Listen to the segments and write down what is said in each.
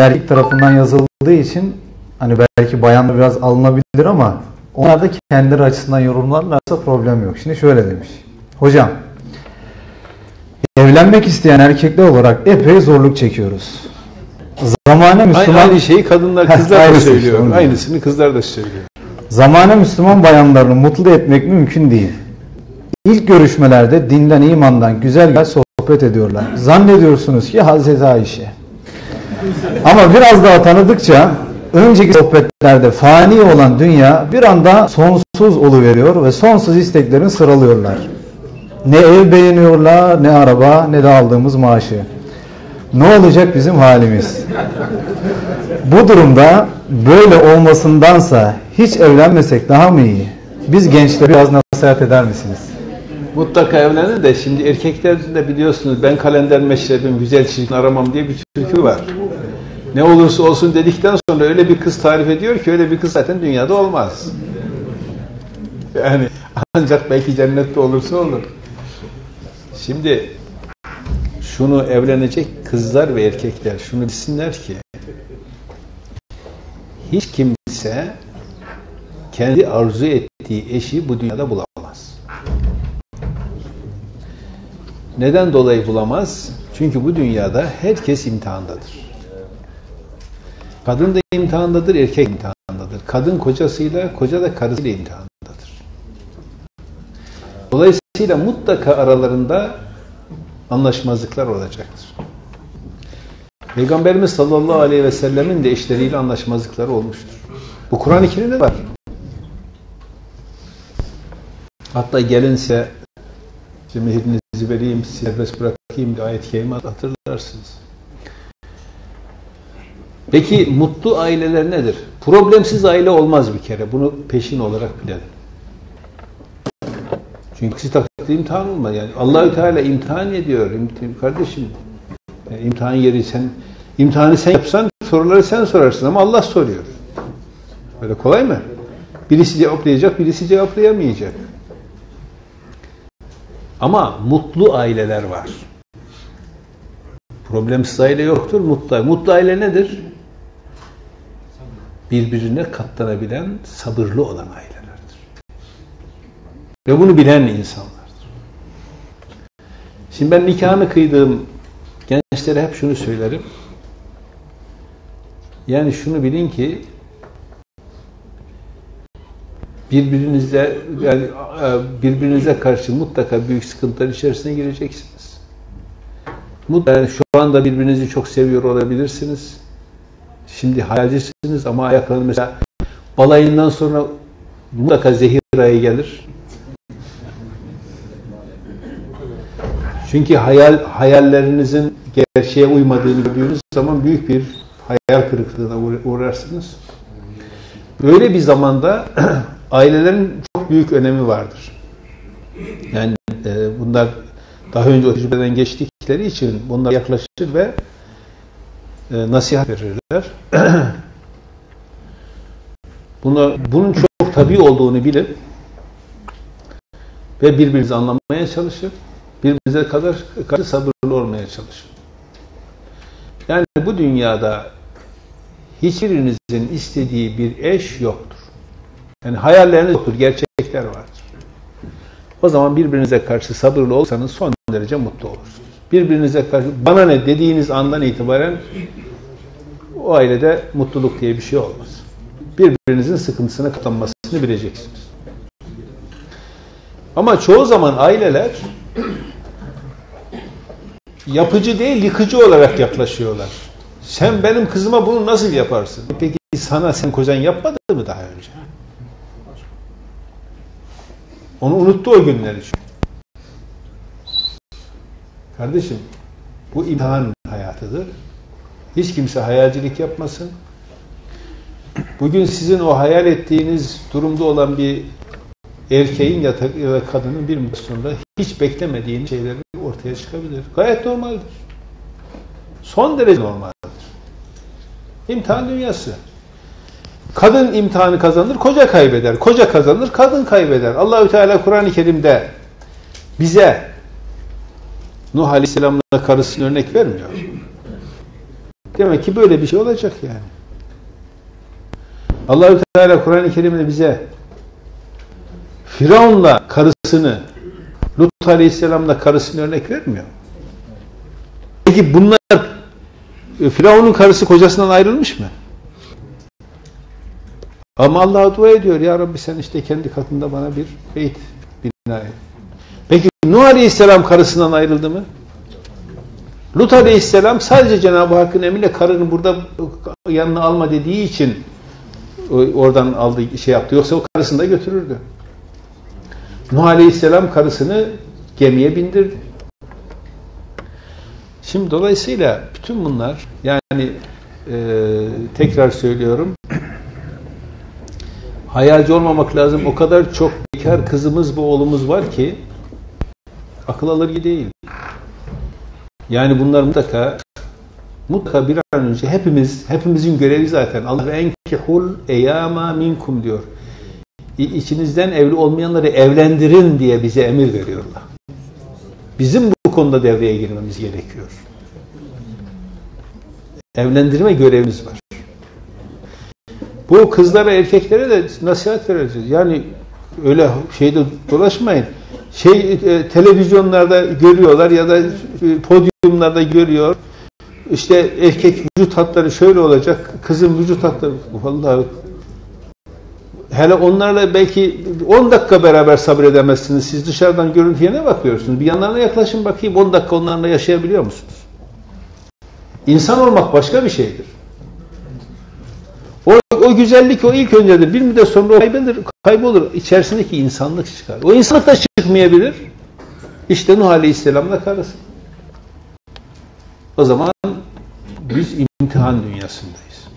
erkek tarafından yazıldığı için hani belki bayanlar biraz alınabilir ama onlar da kendileri açısından yorumlarlarsa problem yok. Şimdi şöyle demiş. Hocam evlenmek isteyen erkekler olarak epey zorluk çekiyoruz. Zamane Müslüman Aynı şeyi kadınlar kızlar da aynısı söylüyor. Aynısını kızlar da söylüyor. Zamane Müslüman bayanlarını mutlu etmek mümkün değil. İlk görüşmelerde dinden imandan güzel güzel sohbet ediyorlar. Zannediyorsunuz ki Hazreti Ayşe. Ama biraz daha tanıdıkça önceki sohbetlerde fani olan dünya bir anda sonsuz oluveriyor ve sonsuz isteklerini sıralıyorlar. Ne ev beğeniyorlar, ne araba, ne de aldığımız maaşı. Ne olacak bizim halimiz? Bu durumda böyle olmasındansa hiç evlenmesek daha mı iyi? Biz gençlere biraz nasihat eder misiniz? Mutlaka evlenin de şimdi erkekler de biliyorsunuz ben kalender meşrebim güzel çirkin aramam diye bir türkü var. Ne olursa olsun dedikten sonra öyle bir kız tarif ediyor ki öyle bir kız zaten dünyada olmaz. Yani ancak belki cennette olursa olur. Şimdi şunu evlenecek kızlar ve erkekler şunu bilsinler ki hiç kimse kendi arzu ettiği eşi bu dünyada bulamaz. Neden dolayı bulamaz? Çünkü bu dünyada herkes imtihandadır. Kadın da imtihandadır, erkek imtihandadır. Kadın kocasıyla, koca da karısıyla imtihandadır. Dolayısıyla mutlaka aralarında anlaşmazlıklar olacaktır. Peygamberimiz sallallahu aleyhi ve sellemin de eşleriyle anlaşmazlıkları olmuştur. Bu Kur'an-ı Kerim'de var. Hatta gelinse işte mehirinizi vereyim, serbest bırakayım diye ayet-i hatırlarsınız. Peki mutlu aileler nedir? Problemsiz aile olmaz bir kere. Bunu peşin olarak bilelim. Çünkü aksi takdirde imtihan olmaz. Yani Allahü Teala imtihan ediyor. İmtihan, kardeşim yani imtihan yeri sen imtihanı sen yapsan soruları sen sorarsın ama Allah soruyor. Böyle kolay mı? Birisi cevaplayacak, birisi cevaplayamayacak. Ama mutlu aileler var. Problemsiz aile yoktur, mutlu. Mutlu aile nedir? Birbirine katlanabilen, sabırlı olan ailelerdir. Ve bunu bilen insanlardır. Şimdi ben nikahını kıydığım gençlere hep şunu söylerim. Yani şunu bilin ki birbirinizle yani birbirinize karşı mutlaka büyük sıkıntılar içerisine gireceksiniz. Mutlaka yani şu anda birbirinizi çok seviyor olabilirsiniz. Şimdi hayalcisiniz ama ayaklarınız mesela balayından sonra mutlaka zehir ayı gelir. Çünkü hayal hayallerinizin gerçeğe uymadığını gördüğünüz zaman büyük bir hayal kırıklığına uğrarsınız. Böyle bir zamanda ailelerin çok büyük önemi vardır. Yani e, bunlar daha önce o tecrübeden geçtikleri için bunlar yaklaşır ve e, nasihat verirler. Bunu, bunun çok tabii olduğunu bilin ve birbirinizi anlamaya çalışın. Birbirinize kadar karşı sabırlı olmaya çalışın. Yani bu dünyada hiçbirinizin istediği bir eş yoktur. Yani hayalleriniz yoktur, gerçekler vardır. O zaman birbirinize karşı sabırlı olsanız son derece mutlu olursunuz. Birbirinize karşı bana ne dediğiniz andan itibaren o ailede mutluluk diye bir şey olmaz. Birbirinizin sıkıntısına katlanmasını bileceksiniz. Ama çoğu zaman aileler yapıcı değil, yıkıcı olarak yaklaşıyorlar. Sen benim kızıma bunu nasıl yaparsın? Peki sana sen kocan yapmadı mı daha önce? Onu unuttu o günleri çünkü. Kardeşim, bu imtihan hayatıdır. Hiç kimse hayalcilik yapmasın. Bugün sizin o hayal ettiğiniz durumda olan bir erkeğin ya da kadının bir sonra hiç beklemediğiniz şeyler ortaya çıkabilir. Gayet normaldir. Son derece normaldir. İmtihan dünyası. Kadın imtihanı kazanır, koca kaybeder. Koca kazanır, kadın kaybeder. Allahü Teala Kur'an-ı Kerim'de bize Nuh Aleyhisselam'la karısını örnek vermiyor. Demek ki böyle bir şey olacak yani. Allahü Teala Kur'an-ı Kerim'de bize Firavun'la karısını Lut Aleyhisselam'la karısını örnek vermiyor. Peki bunlar e, Firavun'un karısı kocasından ayrılmış mı? Ama Allah'a dua ediyor. Ya Rabbi sen işte kendi katında bana bir beyt bina et. Peki Nuh Aleyhisselam karısından ayrıldı mı? Lut Aleyhisselam sadece Cenab-ı Hakk'ın emriyle karını burada yanına alma dediği için oradan aldı şey yaptı. Yoksa o karısını da götürürdü. Nuh Aleyhisselam karısını gemiye bindirdi. Şimdi dolayısıyla bütün bunlar yani e, tekrar söylüyorum hayalci olmamak lazım. O kadar çok bekar kızımız ve oğlumuz var ki akıl alır gibi değil. Yani bunlar mutlaka mutlaka bir an önce hepimiz hepimizin görevi zaten Allah enkihul eyama minkum diyor. İçinizden evli olmayanları evlendirin diye bize emir veriyorlar. Bizim bu konuda devreye girmemiz gerekiyor. Evlendirme görevimiz var. Bu kızlara erkeklere de nasihat vereceğiz. Yani öyle şeyde dolaşmayın. Şey e, televizyonlarda görüyorlar ya da e, podyumlarda görüyor. İşte erkek vücut hatları şöyle olacak, kızın vücut hatları vallahi hele onlarla belki 10 dakika beraber sabredemezsiniz. Siz dışarıdan görüntüye ne bakıyorsunuz? Bir yanlarına yaklaşın bakayım 10 dakika onlarla yaşayabiliyor musunuz? İnsan olmak başka bir şeydir. O, o güzellik o ilk öncedir. Bir müddet sonra o kaybolur, kaybolur. İçerisindeki insanlık çıkar. O insanlık da çıkmayabilir. İşte Nuh Aleyhisselam'la karısı. O zaman biz imtihan dünyasındayız.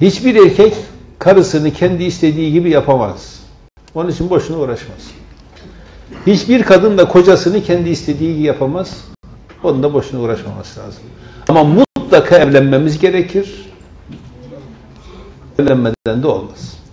Hiçbir erkek karısını kendi istediği gibi yapamaz. Onun için boşuna uğraşmaz. Hiçbir kadın da kocasını kendi istediği gibi yapamaz. Onun da boşuna uğraşmaması lazım. Ama mutlaka evlenmemiz gerekir. Evlenmeden de olmaz.